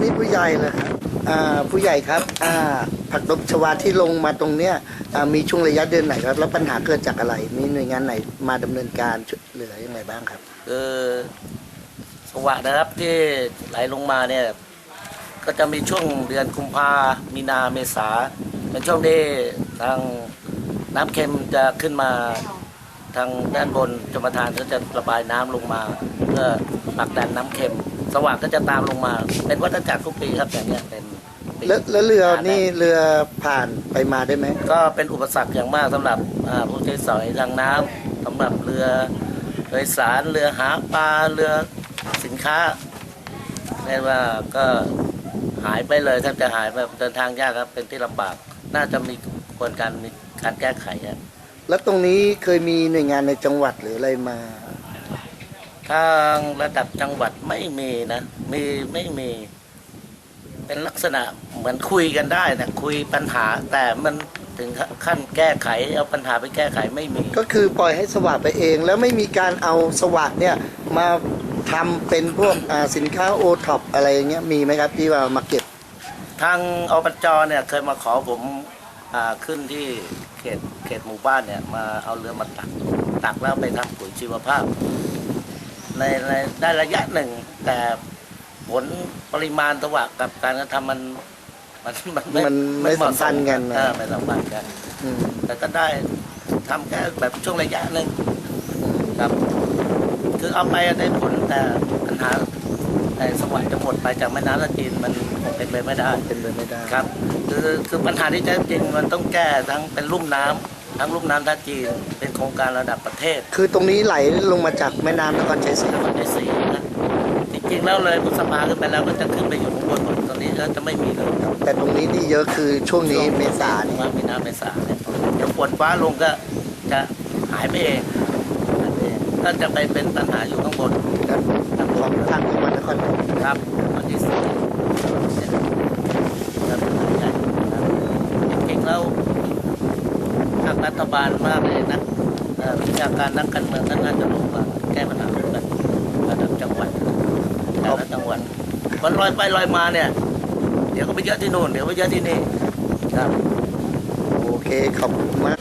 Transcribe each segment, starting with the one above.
นี่ผู้ใหญ่เลยครับผู้ใหญ่ครับผักตบชวาที่ลงมาตรงเนี้ยมีช่วงระยะเดือนไหนครับ แล้วปัญหาเกิดจากอะไร มีหน่วยงานไหนมาดำเนินการช่วยเหลือยังไงบ้างครับคือสวะนะครับที่ไหลลงมาเนี่ยก็จะมีช่วงเดือนกุมภามีนาเมษาเป็นช่วงที่ทางน้ำเค็มจะขึ้นมาทางด้านบนจมประทานก็จะระบายน้ำลงมา เพื่อผลักดันน้ำเค็ม ว่างก็จะตามลงมา เป็นวัฏจักรทุกปีครับอย่างเนี้ยเป็นปีแล้วแล้วเรือนี่เรือผ่านไปมาได้ไหมก็เป็นอุปสรรคอย่างมากสำหรับอ่าผู้ใช้สอยทางน้ำสำหรับเรือโดยสารเรือหาปลาเรือสินค้าเรียกว่าก็หายไปเลยแทบจะหายไปเดินทางยากครับเป็นที่ลำบาก น่าจะมีควรการมีการแก้ไขอะแล้วตรงนี้เคยมีหน่วยงานในจังหวัดหรืออะไรมา ทางระดับจังหวัดไม่มีนะมีไม่มี เป็นลักษณะเหมือนคุยกันได้นะคุยปัญหาแต่มันถึงขั้นแก้ไขเอาปัญหาไปแก้ไขไม่มี ก็คือปล่อยให้สวัสดไปเอง แล้วไม่มีการเอาสวัสดเนี่ยมาทำเป็นพวกอ่าสินค้าโอท็อปอะไรอย่างเงี้ยมีไหมครับที่ว่ามาเก็บ ทางอบจเนี่ยเคยมาขอผมอ่าขึ้นที่เขตเขตหมู่บ้านเนี่ยมาเอาเรือมาตักตักแล้วไปทำปุ๋ยชีวภาพ ในในได้ระยะหนึ่ง แต่ผลปริมาณตวะกับการกระทำมันมันมันมันไม่เหาะสัมพันธ์กันนะ เออไม่สัมพันธ์กัน อืมแต่ก็ได้ทำแค่แบบช่วงระยะหนึ่งครับ คือเอาไปได้ผลแต่ปัญหาในสวัสดิ์จะหมดไปจากแม่น้ำตะจีนมันคงเป็นไปไม่ได้ เป็นไปไม่ได้ ครับ คือคือปัญหาที่แท้จริงมันต้องแก้ทั้งเป็นลุ่มน้ำ ทั้งลุ่มน้ำท่าจีนเป็นโครงการระดับประเทศคือตรงนี้ไหลลงมาจากแม่น้ำนครชัยศรีนครชัยศรีนะจริงๆแล้วเลยพุทธภาขึ้นไปแล้วก็จะขึ้นไปอยู่ข้างบนหมดตอนนี้ก็จะไม่มีเลยแต่ตรงนี้นี่เยอะคือช่วงนี้เมษาเนี่ยว่ามีน้ำเมษาเนี่ยเดี๋ยวฝนฟ้าลงก็จะหายไปเองหายไปเองก็จะไปเป็นปัญหาอยู่ข้างบน ครับของทางจังหวัดนคร ครับวันที่สี่เนี่ยครับใหญ่ครับจริงๆแล้วทาง รัฐบาลมากเลยนะวิชาการนักการเมืองท่านน่าจะรู้ว่าแก้ปัญหาร่วมกันระดับจังหวัดแต่ละจังหวัดมันลอยไปลอยมาเนี่ย เดี๋ยวก็ไปเยอะที่โน่นเดี๋ยวไปเยอะที่นี่ครับโอเคขอบคุณมาก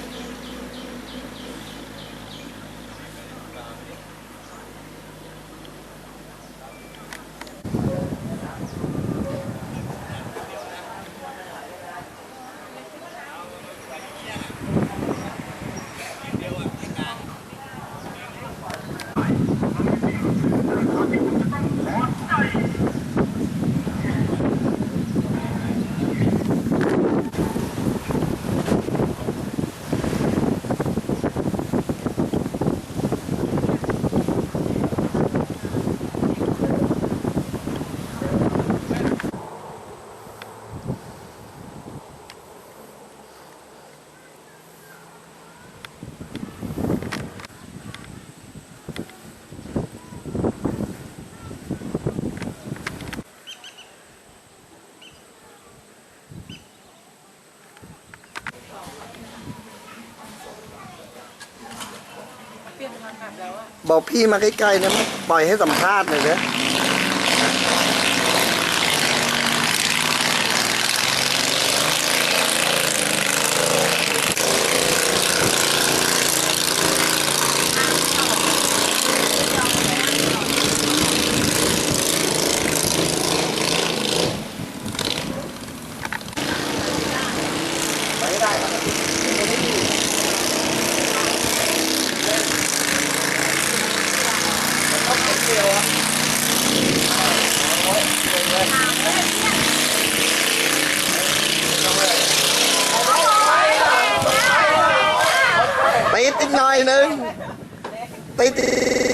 บอกพี่มาใกล้ๆนะปล่อยให้สัมภาษณ์หน่อยเถอะ ติดอีกห